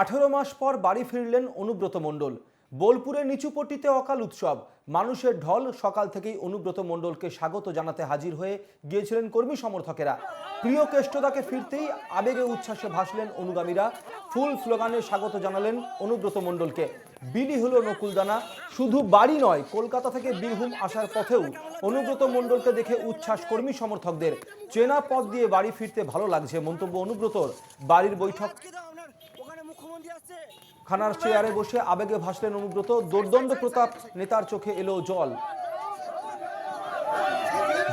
আঠেরো মাস পর বাড়ি ফিরলেন অনুব্রত মণ্ডল। বোলপুরের নিচুপট্টিতে অকাল উৎসব। মানুষের ঢল সকাল থেকেই অনুব্রত মণ্ডলকে স্বাগত জানাতে হাজির হয়ে গিয়েছিলেন কর্মী সমর্থকেরা। প্রিয় কেষ্টদাকে ফিরতেই আবেগে উচ্ছ্বাসে ভাসলেন অনুগামীরা। ফুল স্লোগানে স্বাগত জানালেন অনুব্রত মণ্ডলকে। বিলি হলো নকুলদানা। শুধু বাড়ি নয়, কলকাতা থেকে বীরভূম আসার পথেও অনুব্রত মণ্ডলকে দেখে উচ্ছ্বাস কর্মী সমর্থকদের। চেনা পথ দিয়ে বাড়ি ফিরতে ভালো লাগছে মন্তব্য অনুব্রতর। বাড়ির বৈঠক আপনার ওখানে মুখ্যমন্ত্রী আসছে খানার চেয়ারে বসে আবেগে ভাসলেন অনুব্রত। দোর্দণ্ড প্রতাপ নেতার চোখে এলো জল।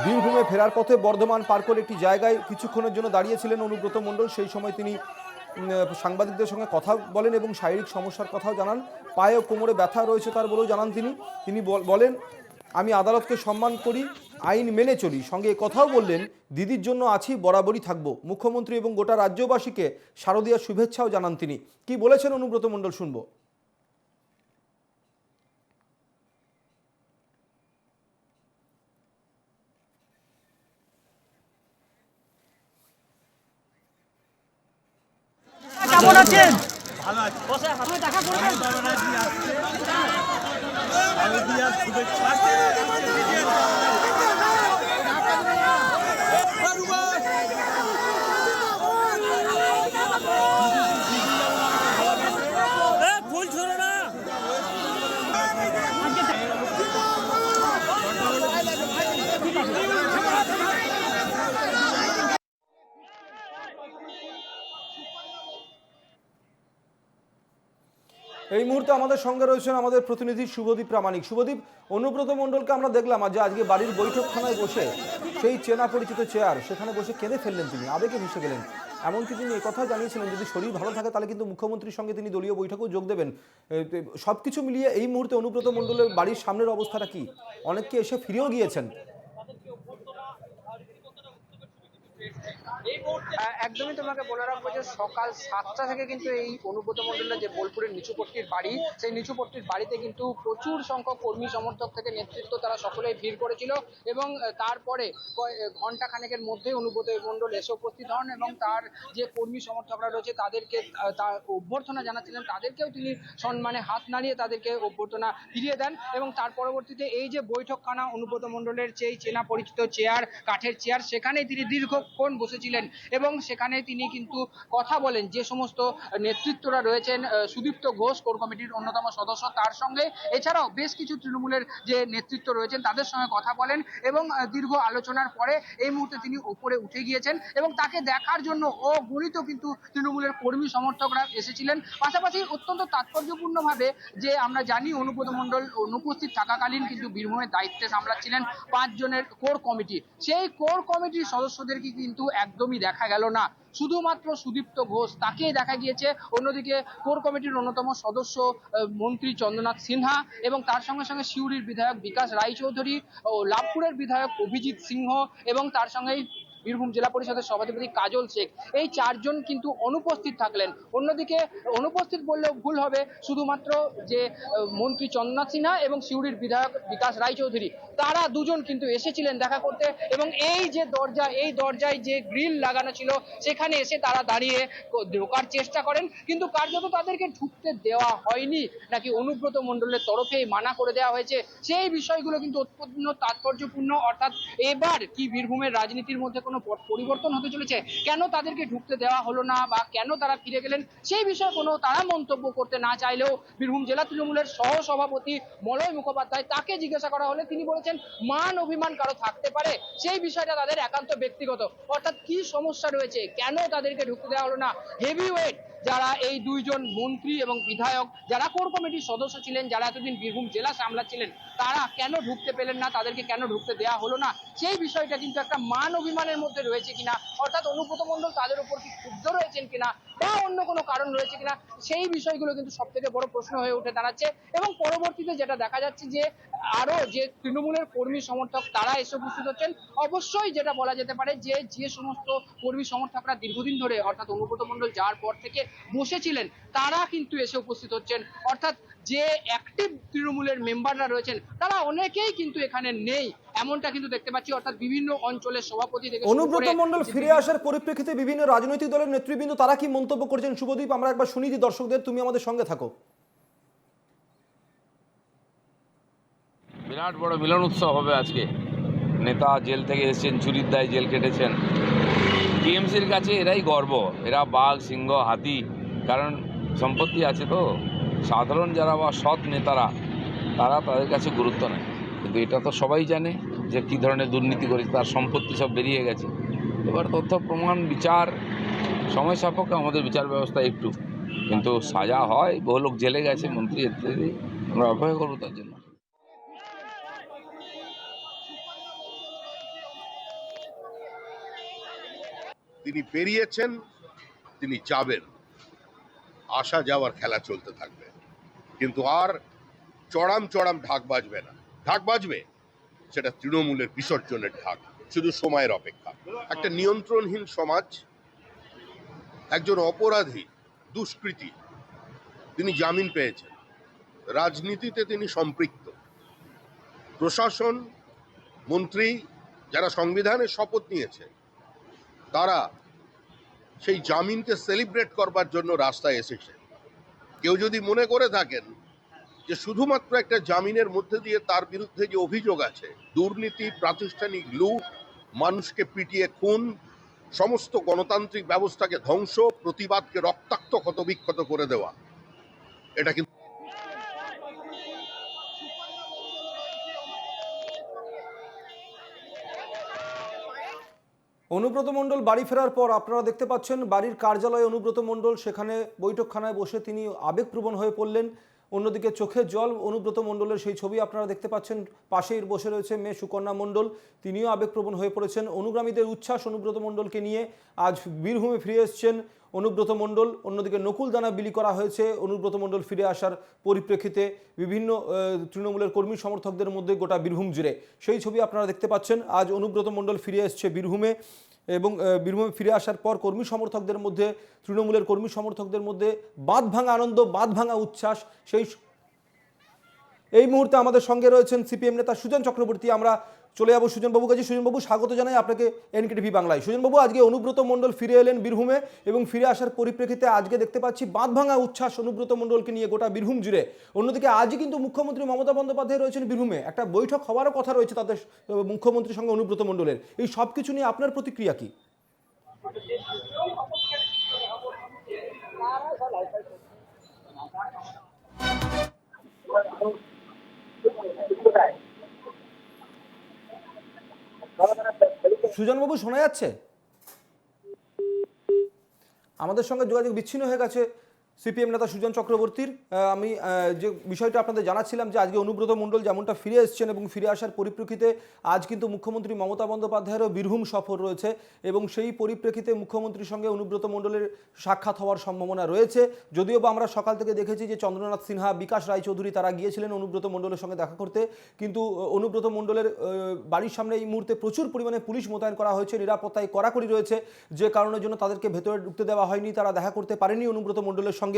বীরভূমে ফেরার পথে বর্ধমান পার করে একটি জায়গায় কিছুক্ষণের জন্য দাঁড়িয়েছিলেন অনুব্রত মণ্ডল। সেই সময় তিনি সাংবাদিকদের সঙ্গে কথা বলেন এবং শারীরিক সমস্যার কথাও জানান। পায়ে ও কোমরে ব্যথা রয়েছে তার বলেও জানান তিনি। তিনি বল- বলেন আমি আদালতকে সম্মান করি, আইন মেনে চলি। সঙ্গে কথাও বললেন, দিদির জন্য আছি, বরাবরই থাকব। মুখ্যমন্ত্রী এবং গোটা রাজ্যবাসীকে শারদীয় শুভেচ্ছাও জানান তিনি। কি বলেছেন অনুব্রত মণ্ডল শুনব কেমন আছেন ভালো আছে আপনি দেখা করবেন শারদীয়ার শুভেচ্ছা এ, ফুল ছড়ো না এই মুহূর্তে আমাদের সঙ্গে রয়েছেন আমাদের প্রতিনিধি শুভদীপ প্রামাণিক। শুভদীপ, অনুব্রত মণ্ডলকে আমরা দেখলাম, আজ আজকে বাড়ির বৈঠকখানায় বসে সেই চেনা পরিচিত চেয়ার, সেখানে বসে কেঁদে ফেললেন তিনি, আবেগে ভেসে গেলেন। এমনকি তিনি কথা জানিয়েছিলেন, যদি শরীর ভালো থাকে তাহলে কিন্তু মুখ্যমন্ত্রীর সঙ্গে তিনি দলীয় বৈঠকেও যোগ দেবেন। সব কিছু মিলিয়ে এই মুহূর্তে অনুব্রত মণ্ডলের বাড়ির সামনের অবস্থাটা কি? অনেককে এসে ফিরেও গিয়েছেন। একদমই তোমাকে বলে রাখব যে সকাল সাতটা থেকে কিন্তু এই অনুব্রত মন্ডলের যে বোলপুরের নিচুপট্টির বাড়ি, সেই নিচুপট্টির বাড়িতে কিন্তু প্রচুর সংখ্যক কর্মী সমর্থক থেকে নেতৃত্ব তারা সকলেই ভিড় করেছিল এবং তারপরে ঘণ্টা খানেকের মধ্যে অনুব্রত মন্ডল এসে উপস্থিত হন এবং তার যে কর্মী সমর্থকরা রয়েছে তাদেরকে তার অভ্যর্থনা জানাচ্ছিলেন, তাদেরকেও তিনি সম্মানে হাত নাড়িয়ে তাদেরকে অভ্যর্থনা ফিরিয়ে দেন এবং তার পরবর্তীতে এই যে বৈঠকখানা অনুব্রত মন্ডলের যেই চেনা পরিচিত চেয়ার কাঠের চেয়ার সেখানেই তিনি দীর্ঘক্ষণ বসেছিলেন এবং সেখানে তিনি কিন্তু কথা বলেন। যে সমস্ত নেতৃত্বরা রয়েছেন সুদীপ্ত ঘোষ কোর কমিটির অন্যতম সদস্য, তার সঙ্গে এছাড়াও বেশ কিছু তৃণমূলের যে নেতৃত্ব রয়েছেন, তাদের সঙ্গে কথা বলেন এবং দীর্ঘ আলোচনার পরে এই মুহূর্তে তিনি উপরে উঠে গিয়েছেন এবং তাকে দেখার জন্য অগণিত কিন্তু তৃণমূলের কর্মী সমর্থকরা এসেছিলেন। পাশাপাশি অত্যন্ত তাৎপর্যপূর্ণভাবে যে আমরা জানি, অনুব্রত মণ্ডল অনুপস্থিত থাকাকালীন কিন্তু বীরভূমের দায়িত্বে সামলাচ্ছিলেন পাঁচজনের কোর কমিটি। সেই কোর কমিটির সদস্যদেরকে কিন্তু একদমই দেখা গেল না। শুধুমাত্র সুদীপ্ত ঘোষ তাকেই দেখা গিয়েছে। অন্যদিকে কোর কমিটির অন্যতম সদস্য মন্ত্রী চন্দ্রনাথ সিনহা এবং তার সঙ্গে সঙ্গে সিউড়ির বিধায়ক বিকাশ রায়চৌধুরী ও লাভপুরের বিধায়ক অভিজিৎ সিংহ এবং তার সঙ্গেই বীরভূম জেলা পরিষদের সভাধিপতি কাজল শেখ। এই চারজন কিন্তু অনুপস্থিত থাকলেন। অন্যদিকে অনুপস্থিত বললেও ভুল হবে, শুধুমাত্র যে মন্ত্রী চন্দ্রনাথ সিনহা এবং সিউড়ির বিধায়ক বিকাশ রায়চৌধুরী। তারা দুজন কিন্তু এসেছিলেন দেখা করতে এবং এই যে দরজা, এই দরজায় যে গ্রিল লাগানো ছিল, সেখানে এসে তারা দাঁড়িয়ে ঢোকার চেষ্টা করেন। কিন্তু কার্যত তাদেরকে ঢুকতে দেওয়া হয়নি, নাকি অনুব্রত মণ্ডলের তরফেই মানা করে দেওয়া হয়েছে। সেই বিষয়গুলো কিন্তু অত্যন্ত তাৎপর্যপূর্ণ। অর্থাৎ এবার কি বীরভূমের রাজনীতির মধ্যে কোনো পরিবর্তন হতে চলেছে? কেন তাদেরকে ঢুকতে দেওয়া হলো না বা কেন তারা ফিরে গেলেন? সেই বিষয়ে কোনো তারা মন্তব্য করতে না চাইলেও বীরভূম জেলা তৃণমূলের সহ সভাপতি মলয় মুখোপাধ্যায় তাকে জিজ্ঞাসা করা হলে তিনি বলেছেন মান অভিমান কারও থাকতে পারে, সেই বিষয়টা তাদের একান্ত ব্যক্তিগত। অর্থাৎ কি সমস্যা রয়েছে? কেন তাদেরকে ঢুকতে দেওয়া হলো না? হেভি ওয়েট যারা এই দুইজন মন্ত্রী এবং বিধায়ক, যারা কোর কমিটির সদস্য ছিলেন, যারা এতদিন বীরভূম জেলা সামলাচ্ছিলেন, তারা কেন ঢুকতে পেলেন না? তাদেরকে কেন ঢুকতে দেওয়া হলো না? সেই বিষয়টা কিন্তু একটা মান অভিমানের মধ্যে রয়েছে কিনা? অর্থাৎ অনুব্রত মণ্ডল তাদের উপর কি ক্ষুব্ধ রয়েছেন কিনা? বা অন্য কোনো কারণ রয়েছে কিনা? সেই বিষয়গুলো কিন্তু সব থেকে বড় প্রশ্ন হয়ে উঠে দাঁড়াচ্ছে। এবং পরবর্তীতে যেটা দেখা যাচ্ছে যে, আরও যে তৃণমূলের কর্মী সমর্থক তারা এসে উপস্থিত হচ্ছেন, অবশ্যই যেটা বলা যেতে পারে যে যে সমস্ত কর্মী সমর্থকরা দীর্ঘদিন ধরে, অর্থাৎ অনুব্রত মণ্ডল যাওয়ার পর থেকে বসেছিলেন তারা কিন্তু এসে উপস্থিত হচ্ছেন। অর্থাৎ যে অ্যাক্টিভ তৃণমূলের মেম্বাররা রয়েছেন তারা অনেকেই কিন্তু এখানে নেই এমনটা কিন্তু দেখতে পাচ্ছি। অর্থাৎ বিভিন্ন অঞ্চলের সভাপতি থেকে শুরু অনুব্রত যে ফিরে আসার পরিপ্রেক্ষিতে বিভিন্ন রাজনৈতিক দলের নেতৃবৃন্দ তারা কি মন্তব্য করছেন? শুভদীপ আমরা একবার শুনি যে দর্শকদের তুমি আমাদের সঙ্গে থাকো। বিরাট বড় মিলন উৎসব হবে আজকে। নেতা জেল থেকে এসেছেন চুরির দায় জেল কেটেছেন। টিএমসির কাছে এরাই গর্ব, এরা বাঘ, সিংহ, হাতি, কারণ সম্পত্তি আছে তো। সাধারণ যারা বা সৎ নেতারা, তারা তাদের কাছে গুরুত্ব নেয়। কিন্তু এটা তো সবাই জানে যে কী ধরনের দুর্নীতি করেছে, তার সম্পত্তি সব বেরিয়ে গেছে। এবার তথ্য, প্রমাণ, বিচার, সময় সাপেক্ষে আমাদের বিচার ব্যবস্থা একটু। কিন্তু সাজা হয়, বহু লোক জেলে গেছে, মন্ত্রী ইত্যাদি আমরা অপেক্ষা করব তার জন্য। তিনি বেরিয়েছেন তিনি যাবেন। আসা যাওয়ার খেলা চলতে থাকবে। কিন্তু আর চড়াম চড়াম ঢাক বাজবে না। ঢাক বাজবে? সেটা তৃণমূলের বিসর্জনের ঢাক, শুধু সময়ের অপেক্ষা। একটা নিয়ন্ত্রণহীন সমাজ, একজন অপরাধী, দুষ্কৃতী, তিনি জামিন পেয়েছেন। রাজনীতিতে তিনি সম্পৃক্ত। প্রশাসন, মন্ত্রী, যারা সংবিধানের শপথ নিয়েছে তারা সেই জামিনকে সেলিব্রেট করবার জন্য রাস্তায় এসেছে। কেউ যদি মনে করে থাকেন যে শুধুমাত্র একটা জামিনের মধ্যে দিয়ে তার বিরুদ্ধে যে অভিযোগ আছে, দুর্নীতি, প্রাতিষ্ঠানিক লুট, মানুষকে পিটিয়ে খুন, সমস্ত গণতান্ত্রিক ব্যবস্থাকে ধ্বংস, প্রতিবাদকে রক্তাক্ত, ক্ষতবিক্ষত করে দেওয়া, এটা কিন্তু অনুব্রত মণ্ডল বাড়ি ফেরার পর আপনারা দেখতে পাচ্ছেন বাড়ির কার্যালয়ে অনুব্রত মণ্ডল সেখানে বৈঠকখানায় বসে তিনি আবেগপ্রবণ হয়ে পড়লেন। অন্যদিকে চোখের জল অনুব্রত মণ্ডলের সেই ছবি আপনারা দেখতে পাচ্ছেন, পাশেই বসে রয়েছে মেয়ে সুকন্যা মণ্ডল। তিনিও আবেগপ্রবণ হয়ে পড়েছেন। অনুগ্রামীদের উচ্ছ্বাস অনুব্রত মণ্ডলকে নিয়ে আজ বীরভূমে ফিরে এসছেন। অনুব্রত মণ্ডল, অন্যদিকে নকুল দানা বিলি করা হয়েছে। অনুব্রত মণ্ডল ফিরে আসার পরিপ্রেক্ষিতে বিভিন্ন তৃণমূলের কর্মী সমর্থকদের মধ্যে গোটা বীরভূম জুড়ে। সেই ছবি আপনারা দেখতে পাচ্ছেন। আজ অনুব্রত মণ্ডল ফিরে এসছে বীরভূমে এবং বীরভূমে ফিরে আসার পর কর্মী সমর্থকদের মধ্যে, তৃণমূলের কর্মী সমর্থকদের মধ্যে বাঁধ ভাঙা আনন্দ, বাঁধ ভাঙা উচ্ছ্বাস, সেই এই মুহূর্তে আমাদের সঙ্গে রয়েছেন সিপিএম নেতা সুজন চক্রবর্তী। আমরা চলে যাব সুজনবাবু কাছে। সুজনবাবু, স্বাগত জানাই আপনাকে এনকেটিভি বাংলায়। সুজনবাবু, আজকে অনুব্রত মণ্ডল ফিরে এলেন বীরভূমে এবং ফিরে আসার পরিপ্রেক্ষিতে আজকে দেখতে পাচ্ছি বাঁধ ভাঙা উচ্ছ্বাস অনুব্রত মণ্ডলকে নিয়ে গোটা বীরভূম জুড়ে। অন্যদিকে আজই কিন্তু মুখ্যমন্ত্রী মমতা বন্দ্যোপাধ্যায় রয়েছেন বীরভূমে। একটা বৈঠক হওয়ারও কথা রয়েছে তাদের মুখ্যমন্ত্রীর সঙ্গে অনুব্রত মণ্ডলের। এই সব কিছু নিয়ে আপনার প্রতিক্রিয়া কি? সুজনবাবু শোনা যাচ্ছে? আমাদের সঙ্গে যোগাযোগ বিচ্ছিন্ন হয়ে গেছে। সিপিএম নেতা সুজন চক্রবর্তীর আমি যে বিষয়টা আপনাদের জানাচ্ছিলাম যে আজকে অনুব্রত মণ্ডল যেমনটা ফিরে এসেছেন এবং ফিরে আসার পরিপ্রেক্ষিতে আজ কিন্তু মুখ্যমন্ত্রী মমতা বন্দ্যোপাধ্যায়েরও বীরভূম সফর রয়েছে এবং সেই পরিপ্রেক্ষিতে মুখ্যমন্ত্রীর সঙ্গে অনুব্রত মণ্ডলের সাক্ষাৎ হওয়ার সম্ভাবনা রয়েছে। যদিও বা আমরা সকাল থেকে দেখেছি যে চন্দ্রনাথ সিনহা, বিকাশ রায়চৌধুরী তারা গিয়েছিলেন অনুব্রত মণ্ডলের সঙ্গে দেখা করতে, কিন্তু অনুব্রত মণ্ডলের বাড়ির সামনে এই মুহূর্তে প্রচুর পরিমাণে পুলিশ মোতায়েন করা হয়েছে, নিরাপত্তায় কড়াকড়ি রয়েছে, যে কারণের জন্য তাদেরকে ভেতরে ঢুকতে দেওয়া হয়নি, তারা দেখা করতে পারেনি অনুব্রত মণ্ডলের সঙ্গে।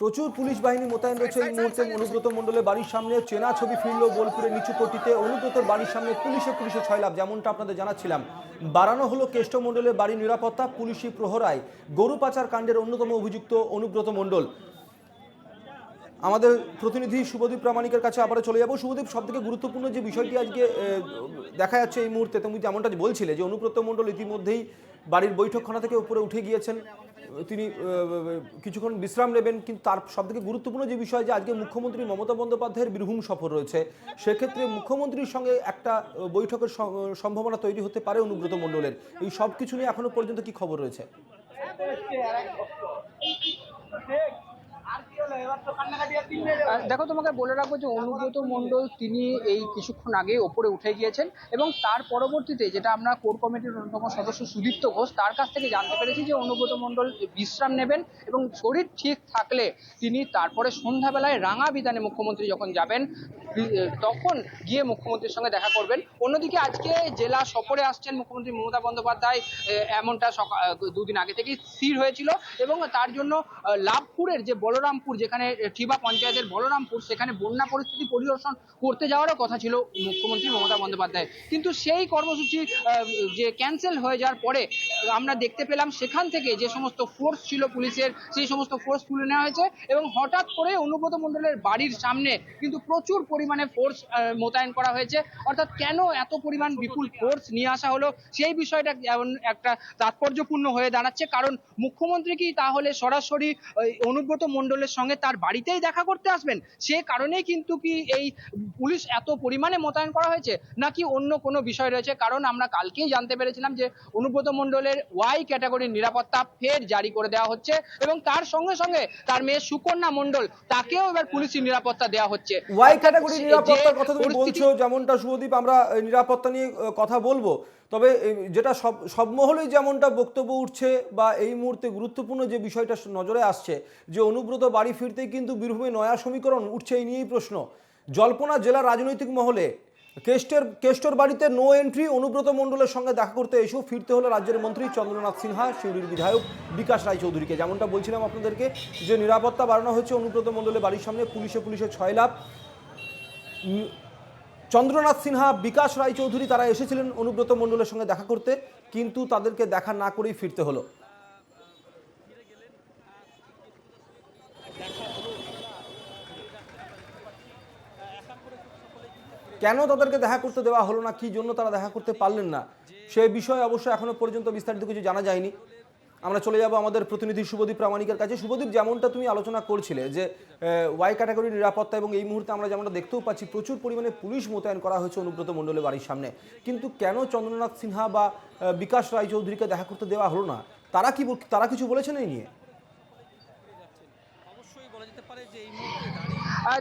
প্রচুর পুলিশ বাহিনী মোতায়েন রয়েছে এই মুহূর্তে অনুব্রত মণ্ডলের বাড়ির সামনে। চেনা ছবি ফিরল বোলপুরের নিচু পট্টিতে। অনুব্রতর বাড়ির সামনে পুলিশে পুলিশে ছয়লাভ যেমনটা আপনাদের জানাচ্ছিলাম। বাড়ানো হলো কেষ্ট মণ্ডলের বাড়ির নিরাপত্তা, পুলিশি প্রহরায়। গরু পাচার কাণ্ডের অন্যতম অভিযুক্ত অনুব্রত মণ্ডল। আমাদের প্রতিনিধি শুভদীপ প্রামাণিকের কাছে আবারও চলে যাব। শুভদীপ সব থেকে গুরুত্বপূর্ণ যে বিষয়টি আজকে দেখা যাচ্ছে এই মুহূর্তে, তুমি যেমনটা বলছিলে যে অনুব্রত মণ্ডল ইতিমধ্যেই বাড়ির বৈঠকখানা থেকে উপরে উঠে গিয়েছেন। তিনি কিছুক্ষণ বিশ্রাম নেবেন, কিন্তু তার সব থেকে গুরুত্বপূর্ণ যে বিষয় যে আজকে মুখ্যমন্ত্রী মমতা বন্দ্যোপাধ্যায়ের বীরভূম সফর রয়েছে, সেক্ষেত্রে মুখ্যমন্ত্রীর সঙ্গে একটা বৈঠকের সম্ভাবনা তৈরি হতে পারে অনুব্রত মণ্ডলের। এই সব কিছু নিয়ে এখনও পর্যন্ত কি খবর রয়েছে? দেখো, তোমাকে বলে রাখব যে অনুব্রত মণ্ডল, তিনি এই কিছুক্ষণ আগে ওপরে উঠে গিয়েছেন এবং তার পরবর্তীতে যেটা আমরা কোর কমিটির অন্যতম সদস্য সুদীপ্ত ঘোষ, তার কাছ থেকে জানতে পেরেছি যে অনুব্রত মণ্ডল বিশ্রাম নেবেন এবং শরীর ঠিক থাকলে তিনি তারপরে সন্ধ্যাবেলায় রাঙা বিধানে মুখ্যমন্ত্রী যখন যাবেন তখন গিয়ে মুখ্যমন্ত্রীর সঙ্গে দেখা করবেন। অন্যদিকে আজকে জেলা সফরে আসছেন মুখ্যমন্ত্রী মমতা বন্দ্যোপাধ্যায় এমনটা দুদিন আগে থেকেই স্থির হয়েছিল এবং তার জন্য লাভপুরের যে বলরামপুর যেখানে ঠিবা পঞ্চায়েতের বলরামপুর, সেখানে বন্যা পরিস্থিতি পরিদর্শন করতে যাওয়ারও কথা ছিল মুখ্যমন্ত্রী মমতা বন্দ্যোপাধ্যায়। কিন্তু সেই কর্মসূচি যে ক্যান্সেল হয়ে যাওয়ার পরে, আমরা দেখতে পেলাম সেখান থেকে যে সমস্ত ফোর্স ছিল পুলিশের, সেই সমস্ত ফোর্স তুলে নেওয়া হয়েছে এবং হঠাৎ করে অনুব্রত মণ্ডলের বাড়ির সামনে কিন্তু প্রচুর পরিমাণে ফোর্স মোতায়েন করা হয়েছে। অর্থাৎ কেন এত পরিমাণ বিপুল ফোর্স নিয়ে আসা হলো, সেই বিষয়টা একটা তাৎপর্যপূর্ণ হয়ে দাঁড়াচ্ছে। কারণ মুখ্যমন্ত্রী কি তাহলে সরাসরি অনুব্রত মণ্ডলের সঙ্গে তার বাড়িতেই দেখা করতে আসবেন সে কারণেই কিন্তু কি এই পুলিশ এত পরিমাণে মোতায়েন করা হয়েছে? নাকি অন্য কোনো বিষয় রয়েছে? কারণ আমরা কালকেই জানতে পেরেছিলাম যে অনুব্রত মণ্ডলের ওয়াই ক্যাটাগরির নিরাপত্তা ফের জারি করে দেওয়া হচ্ছে এবং তার সঙ্গে সঙ্গে তার মেয়ে সুকন্যা মণ্ডল তাকেও এবার পুলিশি নিরাপত্তা দেওয়া হচ্ছে। ওয়াই অর্থাৎ ক্যাটাগরি যে নিরাপত্তার কথা তুমি বলছো যেমনটা শুভদীপ আমরা নিরাপত্তা নিয়ে কথা বলব। তবে যেটা সব সব মহলেই যেমনটা বক্তব্য উঠছে বা এই মুহূর্তে গুরুত্বপূর্ণ যে বিষয়টা নজরে আসছে, যে অনুব্রত বাড়ি ফিরতেই কিন্তু বীরভূমে নয়া সমীকরণ উঠছে, এই নিয়েই প্রশ্ন। জল্পনা জেলার রাজনৈতিক মহলে কেষ্টের, কেষ্টর বাড়িতে নো এন্ট্রি অনুব্রত মণ্ডলের সঙ্গে দেখা করতে এসেও ফিরতে হলো রাজ্যের মন্ত্রী চন্দ্রনাথ সিনহা শিউরির বিধায়ক বিকাশ রায়চৌধুরীকে। যেমনটা বলছিলাম আপনাদেরকে, যে নিরাপত্তা বাড়ানো হয়েছে অনুব্রত মণ্ডলের বাড়ির সামনে, পুলিশে পুলিশে ছয় লাভ চন্দ্রনাথ সিনহা, বিকাশ রায়চৌধুরী তারা এসেছিলেন অনুব্রত মণ্ডলের সঙ্গে দেখা করতে, কিন্তু তাদেরকে দেখা না করেই ফিরতে হলো। কেন তাদেরকে দেখা করতে দেওয়া হলো না, কি জন্য তারা দেখা করতে পারলেন না, সে বিষয়ে অবশ্য এখনও পর্যন্ত বিস্তারিত কিছু জানা যায়নি। আমরা চলে যাব আমাদের প্রতিনিধি শুভদীপ প্রামাণিকের কাছে। শুভদীপ যেমনটা তুমি আলোচনা করছিলে যে ওয়াই ক্যাটাগরি নিরাপত্তা এবং এই মুহূর্তে আমরা যেমনটা দেখতেও পাচ্ছি প্রচুর পরিমাণে পুলিশ মোতায়েন করা হয়েছে অনুব্রত মণ্ডলের বাড়ির সামনে। কিন্তু কেন চন্দ্রনাথ সিনহা বা বিকাশ রায়চৌধুরীকে দেখা করতে দেওয়া হলো না? তারা কি তারা কিছু বলেছেন এই নিয়ে? আহ,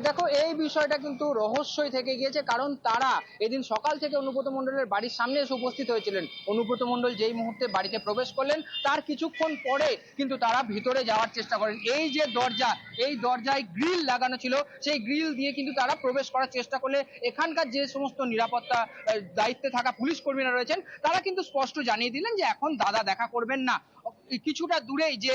দেখো, এই বিষয়টা কিন্তু রহস্যই থেকে গিয়েছে, কারণ তারা এদিন সকাল থেকে অনুব্রত মণ্ডলের বাড়ির সামনে এসে উপস্থিত হয়েছিলেন। অনুব্রত মণ্ডল যেই মুহূর্তে বাড়িতে প্রবেশ করলেন, তার কিছুক্ষণ পরে কিন্তু তারা ভিতরে যাওয়ার চেষ্টা করেন। এই যে দরজা, এই দরজায় গ্রিল লাগানো ছিল, সেই গ্রিল দিয়ে কিন্তু তারা প্রবেশ করার চেষ্টা করলে এখানকার যে সমস্ত নিরাপত্তা দায়িত্বে থাকা পুলিশ কর্মীরা রয়েছেন, তারা কিন্তু স্পষ্ট জানিয়ে দিলেন যে এখন দাদা দেখা করবেন না। কিছুটা দূরেই যে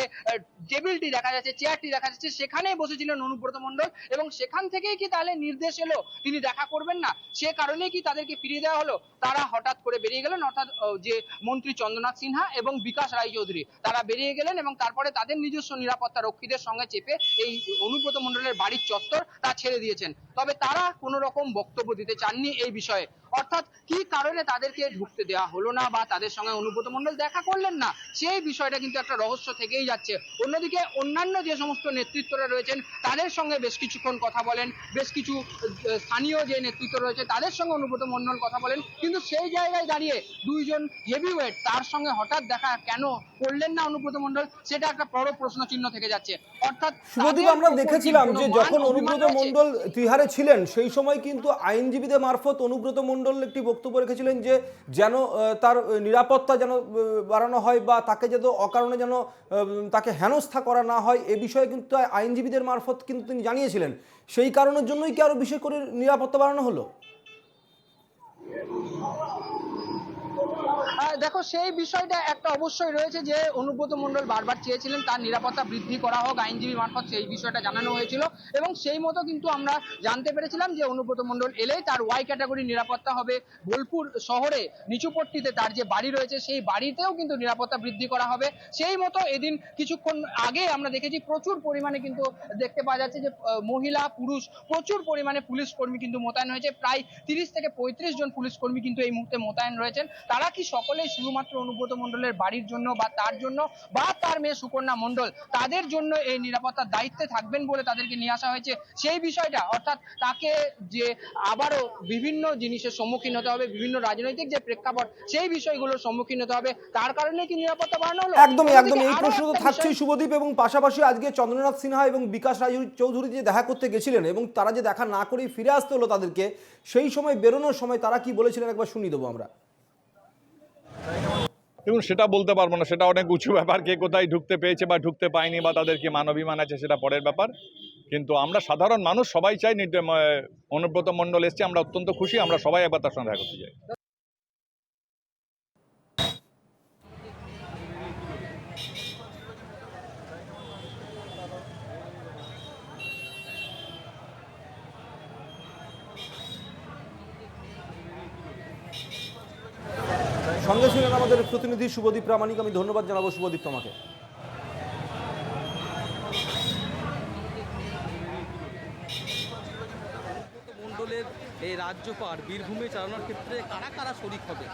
টেবিলটি দেখা যাচ্ছে, চেয়ারটি দেখা যাচ্ছে, সেখানেই বসেছিলেন অনুব্রত মণ্ডল এবং সেখান থেকেই কি তাহলে নির্দেশ এলো? তিনি দেখা করবেন না। সে কারণেই কি তাদেরকে ফিরিয়ে দেওয়া হলো? তারা হঠাৎ করে বেরিয়ে গেলেন, অর্থাৎ যে মন্ত্রী চন্দ্রনাথ সিনহা এবং বিকাশ রায়চৌধুরী। তারা বেরিয়ে গেলেন এবং তারপরে তাদের নিজস্ব নিরাপত্তা রক্ষীদের সঙ্গে চেপে এই অনুব্রত মণ্ডলের বাড়ির চত্বর তা ছেড়ে দিয়েছেন। তবে তারা কোনো রকম বক্তব্য দিতে চাননি এই বিষয়ে। অর্থাৎ কি কারণে তাদেরকে ঢুকতে দেওয়া হলো না বা তাদের সঙ্গে অনুব্রত মণ্ডল দেখা করলেন না? সেই বিষয়টা কিন্তু একটা রহস্য থেকেই যাচ্ছে। অন্যদিকে অন্যান্য যে সমস্ত নেতৃত্বরা রয়েছেন তাদের সঙ্গে বেশ কিছুক্ষণ কথা বলেন। বেশ কিছু স্থানীয় যে নেতৃত্ব রয়েছে তাদের সঙ্গে অনুব্রত মণ্ডল কথা বলেন। কিন্তু সেই জায়গায় দাঁড়িয়ে দুইজন হেভিওয়েট তার সঙ্গে হঠাৎ দেখা কেন করলেন না অনুব্রত মণ্ডল? সেটা একটা বড় প্রশ্ন চিহ্ন থেকে যাচ্ছে। অর্থাৎ শুভদীপ আমরা দেখেছিলাম যে যখন অনুব্রত? মণ্ডল তিহারে ছিলেন সেই সময় কিন্তু আইনজীবীদের মারফত অনুব্রত মণ্ডল একটি বক্তব্য রেখেছিলেন যে যেন তার নিরাপত্তা যেন বাড়ানো হয় বা তাকে যেন অকারণে যেন তাকে হেনস্থা করা না হয়, এ বিষয়ে কিন্তু আইনজীবীদের মারফত কিন্তু তিনি জানিয়েছিলেন। সেই কারণের জন্যই কি আরও বিশেষ করে নিরাপত্তা বাড়ানো হলো? দেখো, সেই বিষয়টা একটা অবশ্যই রয়েছে যে অনুব্রত মণ্ডল বারবার চেয়েছিলেন তার নিরাপত্তা বৃদ্ধি করা হোক, আইনজীবী মারফত সেই বিষয়টা জানানো হয়েছিল। এবং সেই মতো কিন্তু আমরা জানতে পেরেছিলাম যে অনুব্রত মণ্ডল এলেই তার ওয়াই ক্যাটাগরি নিরাপত্তা হবে। বোলপুর শহরে, নিচুপট্টিতে তার যে বাড়ি রয়েছে, সেই বাড়িতেও কিন্তু নিরাপত্তা বৃদ্ধি করা হবে। সেই মতো এদিন কিছুক্ষণ আগে আমরা দেখেছি প্রচুর পরিমাণে কিন্তু দেখতে পাওয়া যাচ্ছে যে মহিলা, পুরুষ প্রচুর পরিমাণে পুলিশ কর্মী কিন্তু মোতায়েন হয়েছে। প্রায় তিরিশ থেকে পঁয়ত্রিশ জন পুলিশ কর্মী কিন্তু এই মুহূর্তে মোতায়েন রয়েছেন। তারা কি সকলে সকলেই শুধুমাত্র অনুব্রত মণ্ডলের বাড়ির জন্য বা তার জন্য বা তার মেয়ে সুকন্যা মণ্ডল। তাদের জন্য এই নিরাপত্তার দায়িত্বে থাকবেন বলে তাদেরকে নিয়ে আসা হয়েছে। সেই বিষয়টা অর্থাৎ তাকে যে আবারও বিভিন্ন জিনিসের সম্মুখীন হতে হবে বিভিন্ন রাজনৈতিক যে প্রেক্ষাপট সেই বিষয়গুলোর সম্মুখীন হতে হবে। তার কারণে কি নিরাপত্তা বাড়ানো হলো? একদমই একদম এই প্রশ্ন তো থাকছেই শুভদীপ এবং পাশাপাশি আজকে চন্দ্রনাথ সিনহা এবং বিকাশ রায় চৌধুরী যে দেখা করতে গেছিলেন এবং তারা যে দেখা না করেই ফিরে আসতে হলো তাদেরকে সেই সময় বেরোনোর সময় তারা কি বলেছিলেন একবার শুনিয়ে দেবো আমরা। দেখুন, সেটা বলতে পারব না। সেটা অনেক উঁচু ব্যাপার, কে কোথায় ঢুকতে পেয়েছে বা ঢুকতে পায়নি বা তাদের কি মানবিমান আছে, সেটা পরের ব্যাপার। কিন্তু আমরা সাধারণ মানুষ সবাই চাই অনুব্রত মণ্ডল এসছে, আমরা অত্যন্ত খুশি, আমরা সবাই একবার তার সঙ্গে দেখা করতে চাই সঙ্গে ছিলেন আমাদের প্রতিনিধি শুভদীপ প্রামাণিক, আমি ধন্যবাদ জানাব শুভদীপ তোমাকে। মণ্ডলের এই রাজ্যপাট বীরভূমে চালানোর ক্ষেত্রে কারা কারা শরিক হবে?